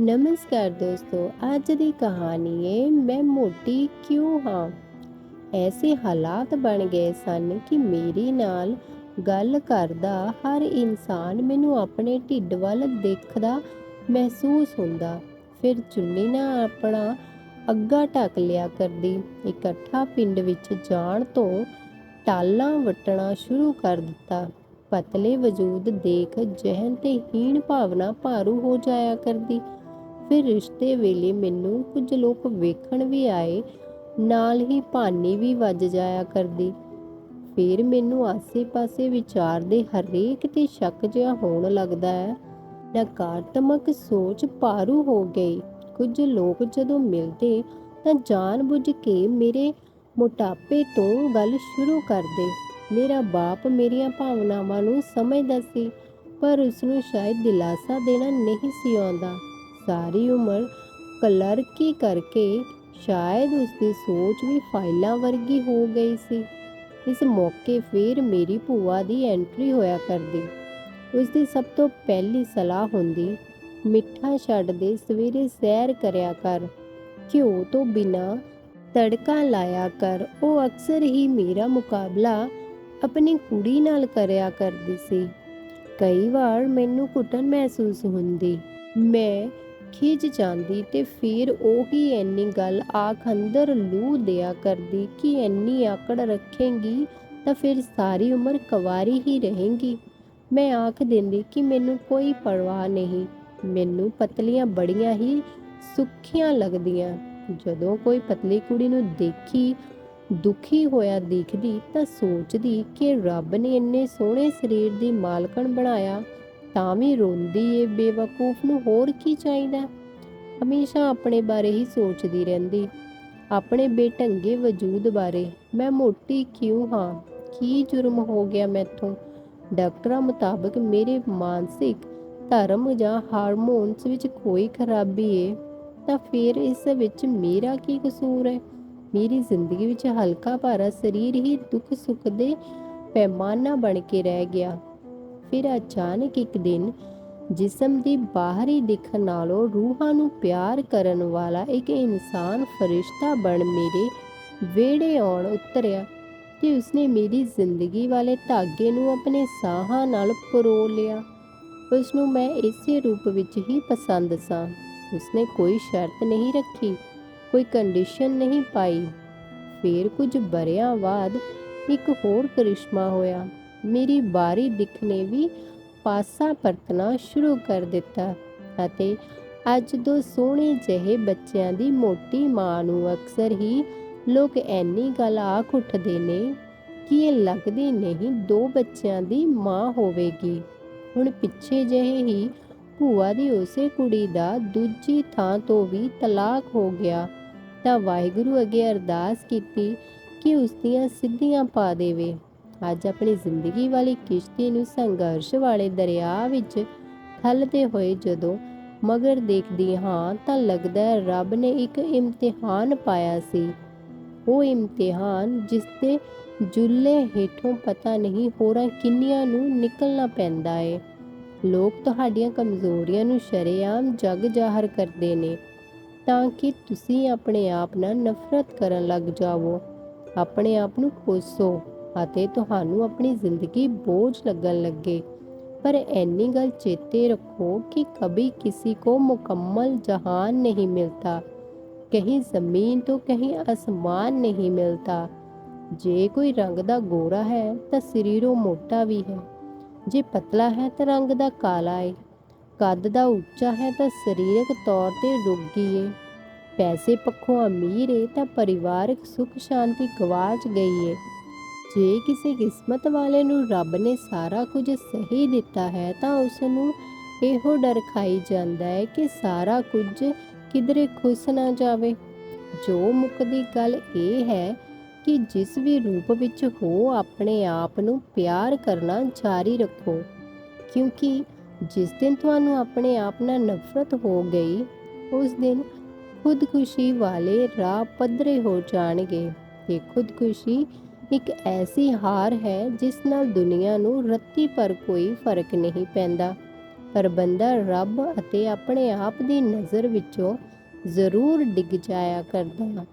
ਨਮਸਕਾਰ ਦੋਸਤੋ, ਅੱਜ ਦੀ ਕਹਾਣੀ ਹੈ ਮੈਂ ਮੋਟੀ ਕਿਉਂ ਹਾਂ? ਐਸੇ ਹਾਲਾਤ ਬਣ ਗਏ ਸਨ ਕਿ ਮੇਰੇ ਨਾਲ ਗੱਲ ਕਰਦਾ ਹਰ ਇਨਸਾਨ ਮੈਨੂੰ ਆਪਣੇ ਢਿੱਡ ਵੱਲ ਦੇਖਦਾ ਮਹਿਸੂਸ ਹੁੰਦਾ। ਫਿਰ ਚੁੰਨੀ ਨਾਲ ਆਪਣਾ ਅੱਗਾ ਢੱਕ ਲਿਆ ਕਰਦੀ। ਇਕੱਠਾ ਪਿੰਡ ਵਿੱਚ ਜਾਣ ਤੋਂ ਟਾਲਾਂ ਵਟਣਾ ਸ਼ੁਰੂ ਕਰ ਦਿੱਤਾ। ਪਤਲੇ ਵਜੂਦ ਦੇਖ ਜਹਨ ਤੇ ਹੀਣ ਭਾਵਨਾ ਭਾਰੂ ਹੋ ਜਾਇਆ ਕਰਦੀ। ਫਿਰ ਰਿਸ਼ਤੇ ਵੇਲੇ ਮੈਨੂੰ ਕੁਝ ਲੋਕ ਵੇਖਣ ਵੀ ਆਏ, ਨਾਲ ਹੀ ਭਾਨੀ ਵੀ ਵੱਜ ਜਾਇਆ ਕਰਦੀ। ਫਿਰ ਮੈਨੂੰ ਆਸੇ-ਪਾਸੇ ਵਿਚਾਰ ਦੇ ਹਰੇਕ ਤੇ ਸ਼ੱਕ ਜਿਹਾ ਹੋਣ ਲੱਗਦਾ ਹੈ। ਨਕਾਰਾਤਮਕ ਸੋਚ ਭਾਰੂ ਹੋ ਗਈ। ਕੁਝ ਲੋਕ ਜਦੋਂ ਮਿਲਦੇ ਤਾਂ ਜਾਣ-ਬੁੱਝ ਕੇ ਮੇਰੇ ਮੋਟਾਪੇ ਤੋਂ ਗੱਲ ਸ਼ੁਰੂ ਕਰਦੇ। ਮੇਰਾ ਬਾਪ ਮੇਰੀਆਂ ਭਾਵਨਾਵਾਂ ਨੂੰ ਸਮਝਦਾ ਸੀ, ਪਰ ਉਸ ਨੂੰ ਸ਼ਾਇਦ ਦਿਲਾਸਾ ਦੇਣਾ ਨਹੀਂ ਸੀ ਆਉਂਦਾ। ਸਾਰੀ ਉਮਰ ਕਲਰਕੀ ਕਰਕੇ ਸ਼ਾਇਦ ਉਸ ਦੀ ਸੋਚ ਵੀ ਫਾਈਲਾਂ ਵਰਗੀ ਹੋ ਗਈ ਸੀ। ਇਸ ਮੌਕੇ ਫੇਰ ਮੇਰੀ ਭੂਆ ਦੀ ਐਂਟਰੀ ਹੋਇਆ ਕਰਦੀ। ਉਸ ਦੀ ਸਭ ਤੋਂ ਪਹਿਲੀ ਸਲਾਹ ਹੁੰਦੀ, ਮਿੱਠਾ ਛੱਡ ਦੇ, ਸਵੇਰੇ ਸੈਰ ਕਰਿਆ ਕਰ। ਘਿਓ ਤੋਂ ਬਿਨਾ ਤੜਕਾ ਲਾਇਆ ਕਰ। ਉਹ ਅਕਸਰ ਹੀ ਮੇਰਾ ਮੁਕਾਬਲਾ ਆਪਣੀ ਕੁੜੀ ਨਾਲ ਕਰਿਆ ਕਰਦੀ ਸੀ। ਕਈ ਵਾਰ ਮੈਨੂੰ ਘੁਟਨ ਮਹਿਸੂਸ ਹੁੰਦੀ, ਮੈਂ ਖਿਜ ਜਾਂਦੀ ਤੇ ਫਿਰ ਉਹੀ ਐਨੀ ਗੱਲ ਆਖ ਅੰਦਰ ਲੂ ਦਿਆ ਕਰਦੀ ਕਿ ਐਨੀ ਆਕੜ ਰੱਖੇਂਗੀ ਤਾਂ ਫਿਰ ਸਾਰੀ ਉਮਰ ਕੁਵਾਰੀ ਹੀ ਰਹੇਂਗੀ। ਮੈਂ ਆਖ ਦਿੰਦੀ ਕਿ ਮੈਨੂੰ ਕੋਈ ਪਰਵਾਹ ਨਹੀਂ। ਮੈਨੂੰ ਪਤਲੀਆਂ ਬੜੀਆਂ ਹੀ ਸੁੱਖੀਆਂ ਲੱਗਦੀਆਂ। ਜਦੋਂ ਕੋਈ ਪਤਲੀ ਕੁੜੀ ਨੂੰ ਦੇਖੀ, ਦੁਖੀ ਹੋਇਆ ਦੇਖਦੀ ਤਾਂ ਸੋਚਦੀ ਕਿ ਰੱਬ ਨੇ ਇੰਨੇ ਸੋਹਣੇ ਸਰੀਰ ਦੀ ਮਾਲਕਣ ਬਣਾਇਆ। ਤਾਂ ਵੀ ਰੋਂਦੀ ਏ, ਬੇਵਕੂਫ ਨੂੰ ਹੋਰ ਕੀ ਚਾਹੀਦਾ? ਹਮੇਸ਼ਾ ਆਪਣੇ ਬਾਰੇ ਹੀ ਸੋਚਦੀ ਰਹਿੰਦੀ। ਆਪਣੇ ਬੇਢੰਗੇ ਵਜੂਦ ਬਾਰੇ, ਮੈਂ ਮੋਟੀ ਕਿਉਂ ਹਾਂ? ਕੀ ਜੁਰਮ ਹੋ ਗਿਆ ਮੈਥੋਂ? ਡਾਕਟਰਾਂ ਮੁਤਾਬਕ ਮੇਰੇ ਮਾਨਸਿਕ ਧਰਮ ਜਾਂ ਹਾਰਮੋਨਸ ਵਿੱਚ ਕੋਈ ਖਰਾਬੀ ਏ, ਤਾਂ ਫਿਰ ਇਸ ਵਿੱਚ ਮੇਰਾ ਕੀ ਕਸੂਰ ਹੈ? ਮੇਰੀ ਜ਼ਿੰਦਗੀ ਵਿੱਚ ਹਲਕਾ ਭਾਰਾ ਸਰੀਰ ਹੀ ਦੁੱਖ ਸੁੱਖ ਦੇ ਪੈਮਾਨਾ ਬਣ ਕੇ ਰਹਿ ਗਿਆ। ਫਿਰ ਅਚਾਨਕ ਇੱਕ ਦਿਨ ਜਿਸਮ ਦੀ ਬਾਹਰੀ ਦਿਖ ਨਾਲੋਂ ਰੂਹਾਂ ਨੂੰ ਪਿਆਰ ਕਰਨ ਵਾਲਾ ਇੱਕ ਇਨਸਾਨ ਫਰਿਸ਼ਤਾ ਬਣ ਮੇਰੇ ਵਿਹੜੇ ਆਉਣ ਉਤਰਿਆ ਤੇ ਉਸਨੇ ਮੇਰੀ ਜ਼ਿੰਦਗੀ ਵਾਲੇ ਧਾਗੇ ਨੂੰ ਆਪਣੇ ਸਾਹਾਂ ਨਾਲ ਪਰੋ ਲਿਆ। ਉਸ ਨੂੰ ਮੈਂ ਇਸੇ ਰੂਪ ਵਿੱਚ ਹੀ ਪਸੰਦ ਸਾਂ। ਉਸਨੇ ਕੋਈ ਸ਼ਰਤ ਨਹੀਂ ਰੱਖੀ, ਕੋਈ ਕੰਡੀਸ਼ਨ ਨਹੀਂ ਪਾਈ। ਫਿਰ ਕੁਝ ਬਰਿਆਂ ਬਾਅਦ ਇੱਕ ਹੋਰ ਕਰਿਸ਼ਮਾ ਹੋਇਆ। ਮੇਰੀ ਬਾਰੀ ਦਿਖਨੇ ਵੀ ਪਾਸਾ ਪਰਤਣਾ ਸ਼ੁਰੂ ਕਰ ਦਿੱਤਾ ਅਤੇ ਅੱਜ ਦੋ ਸੋਹਣੇ ਜਿਹੇ ਬੱਚਿਆਂ ਦੀ ਮੋਟੀ ਮਾਂ ਨੂੰ ਅਕਸਰ ਹੀ ਲੋਕ ਐਨੀ ਗੱਲ ਆਖ ਉੱਠਦੇ ਨੇ ਕਿ ਇਹ ਲੱਗਦੀ ਨਹੀਂ ਦੋ ਬੱਚਿਆਂ ਦੀ ਮਾਂ ਹੋਵੇਗੀ। ਹੁਣ ਪਿੱਛੇ ਜਿਹੇ ਹੀ ਭੂਆ ਦੀ ਉਸੇ ਕੁੜੀ ਦਾ ਦੂਜੀ ਥਾਂ ਤੋਂ ਵੀ ਤਲਾਕ ਹੋ ਗਿਆ। ਤਾਂ ਵਾਹਿਗੁਰੂ ਅੱਗੇ ਅਰਦਾਸ ਕੀਤੀ ਕਿ ਉਸ ਦੀਆਂ ਸਿੱਧੀਆਂ ਪਾ ਦੇਵੇ। ਅੱਜ ਆਪਣੀ ਜ਼ਿੰਦਗੀ ਵਾਲੀ ਕਿਸ਼ਤੀ ਨੂੰ ਸੰਘਰਸ਼ ਵਾਲੇ ਦਰਿਆ ਵਿੱਚ ਖਲਦੇ ਹੋਏ ਜਦੋਂ ਮਗਰ ਦੇਖਦੀ ਹਾਂ ਤਾਂ ਲੱਗਦਾ ਹੈ ਰੱਬ ਨੇ ਇੱਕ ਇਮਤਿਹਾਨ ਪਾਇਆ ਸੀ। ਉਹ ਇਮਤਿਹਾਨ ਜਿਸ ਤੇ ਜੁੱਲੇ ਹੇਠੋਂ ਪਤਾ ਨਹੀਂ ਹੋਰਾਂ ਕਿੰਨੀਆਂ ਨੂੰ ਨਿਕਲਣਾ ਪੈਂਦਾ ਏ। ਲੋਕ ਤੁਹਾਡੀਆਂ ਕਮਜ਼ੋਰੀਆਂ ਨੂੰ ਸ਼ਰੇਆਮ ਜਗ ਜ਼ਾਹਰ ਕਰਦੇ ਨੇ, ਤਾਂ ਕਿ ਤੁਸੀਂ ਆਪਣੇ ਆਪ ਨਾਲ ਨਫ਼ਰਤ ਕਰਨ ਲੱਗ ਜਾਵੋ। ਆਪਣੇ ਆਪ ਨੂੰ ਕੋਸੋ। ਅਤੇ ਤੁਹਾਨੂੰ ਆਪਣੀ ਜ਼ਿੰਦਗੀ ਬੋਝ ਲੱਗਣ ਲੱਗੇ। ਪਰ ਐਨੀ ਗੱਲ ਚੇਤੇ ਰੱਖੋ ਕਿ ਕभी ਕਿਸੇ को ਮੁਕੰਮਲ ਜਹਾਨ ਨਹੀਂ मिलता कहीं ਜ਼ਮੀਨ ਤੋਂ ਕਹੀਂ ਅਸਮਾਨ ਨਹੀਂ ਮਿਲਦਾ ਜੇ ਕੋਈ ਰੰਗ ਦਾ ਗੋਰਾ ਹੈ ਤਾਂ ਸਰੀਰੋਂ ਮੋਟਾ ਵੀ ਹੈ। ਜੇ ਪਤਲਾ ਹੈ ਤਾਂ ਰੰਗ ਦਾ ਕਾਲਾ ਹੈ ਕੱਦ ਦਾ ਉੱਚਾ ਹੈ ਤਾਂ ਸਰੀਰਕ ਤੌਰ ਤੇ ਰੁੱਗੀ ਏ। ਪੈਸੇ ਪੱਖੋਂ ਅਮੀਰ ਏ ਤਾਂ ਪਰਿਵਾਰਕ ਸੁੱਖ ਸ਼ਾਂਤੀ ਗਵਾਚ ਗਈ ਏ। ਜੇ ਕਿਸੇ ਕਿਸਮਤ ਵਾਲੇ ਨੂੰ ਰੱਬ ਨੇ ਸਾਰਾ ਕੁਝ ਸਹੀ ਦਿੱਤਾ ਹੈ, ਤਾਂ ਉਸ ਨੂੰ ਇਹੋ ਡਰ ਖਾਈ ਜਾਂਦਾ ਹੈ ਕਿ ਸਾਰਾ ਕੁਝ ਕਿਧਰੇ ਖੁੱਸ ਨਾ ਜਾਵੇ। ਜੋ ਮੁੱਕਦੀ ਗੱਲ ਇਹ ਹੈ ਕਿ ਜਿਸ ਵੀ ਰੂਪ ਵਿੱਚ ਹੋ, ਆਪਣੇ ਆਪ ਨੂੰ ਪਿਆਰ ਕਰਨਾ ਜਾਰੀ ਰੱਖੋ। ਕਿਉਂਕਿ ਜਿਸ ਦਿਨ ਤੁਹਾਨੂੰ ਆਪਣੇ ਆਪ ਨਾਲ ਨਫ਼ਰਤ ਹੋ ਗਈ, ਉਸ ਦਿਨ ਖੁਦਕੁਸ਼ੀ ਵਾਲੇ ਰਾਹ ਪੱਧਰੇ ਹੋ ਜਾਣਗੇ। ਤੇ ਖੁਦਕੁਸ਼ੀ ਇੱਕ ਐਸੀ ਹਾਰ ਹੈ ਜਿਸ ਨਾਲ ਦੁਨੀਆ ਨੂੰ ਰੱਤੀ ਪਰ ਕੋਈ ਫ਼ਰਕ ਨਹੀਂ ਪੈਂਦਾ। ਪਰ ਬੰਦਾ ਰੱਬ ਅਤੇ ਆਪਣੇ ਆਪ ਦੀ ਨਜ਼ਰ ਵਿੱਚੋਂ ਜ਼ਰੂਰ ਡਿੱਗ ਜਾਇਆ ਕਰਦਾ। ਹੈ